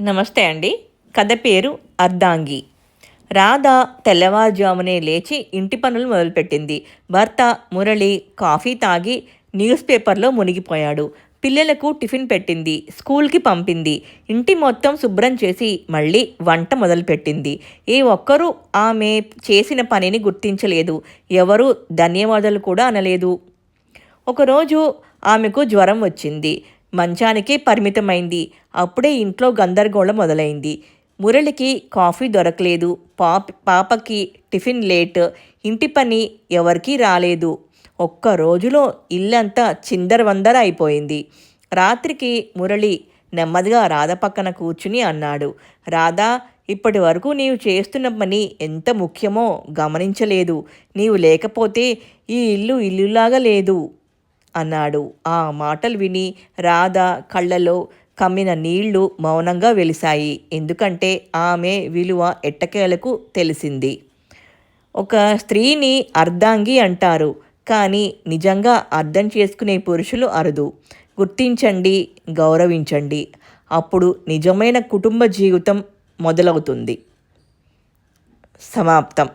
నమస్తే అండి. కథ పేరు అర్ధాంగి. రాధ తెల్లవారుజామునే లేచి ఇంటి పనులు మొదలుపెట్టింది. భర్త మురళి కాఫీ తాగి న్యూస్ పేపర్లో మునిగిపోయాడు. పిల్లలకు టిఫిన్ పెట్టింది స్కూల్కి పంపింది. ఇంటి మొత్తం శుభ్రం చేసి మళ్ళీ వంట మొదలుపెట్టింది. ఏ ఒక్కరూ ఆమె చేసిన పనిని గుర్తించలేదు. ఎవరూ ధన్యవాదాలు కూడా అనలేదు. ఒకరోజు ఆమెకు జ్వరం వచ్చింది. మంచానికే పరిమితమైంది. అప్పుడే ఇంట్లో గందరగోళం మొదలైంది. మురళికి కాఫీ దొరకలేదు. పాప పాపకి టిఫిన్ లేట్. ఇంటి పని ఎవరికీ రాలేదు. ఒక్క రోజులో ఇల్లంతా చిందరవందర అయిపోయింది. రాత్రికి మురళి నెమ్మదిగా రాధ పక్కన కూర్చుని అన్నాడు. రాధా ఇప్పటి వరకు నీవు చేస్తున్న పని ఎంత ముఖ్యమో గమనించలేదు. నీవు లేకపోతే ఈ ఇల్లు ఇల్లులాగా లేదు. అన్నాడు. ఆ మాటలు విని రాధ కళ్ళలో కమ్మిన నీళ్ళు మౌనంగా వెలిశాయి. ఎందుకంటే ఆమె విలువ ఎట్టకేలకు తెలిసింది. ఒక స్త్రీని అర్ధాంగి అంటారు కానీ నిజంగా అర్థం చేసుకునే పురుషులు అరుదు. గుర్తించండి గౌరవించండి. అప్పుడు నిజమైన కుటుంబ జీవితం మొదలవుతుంది. సమాప్తం.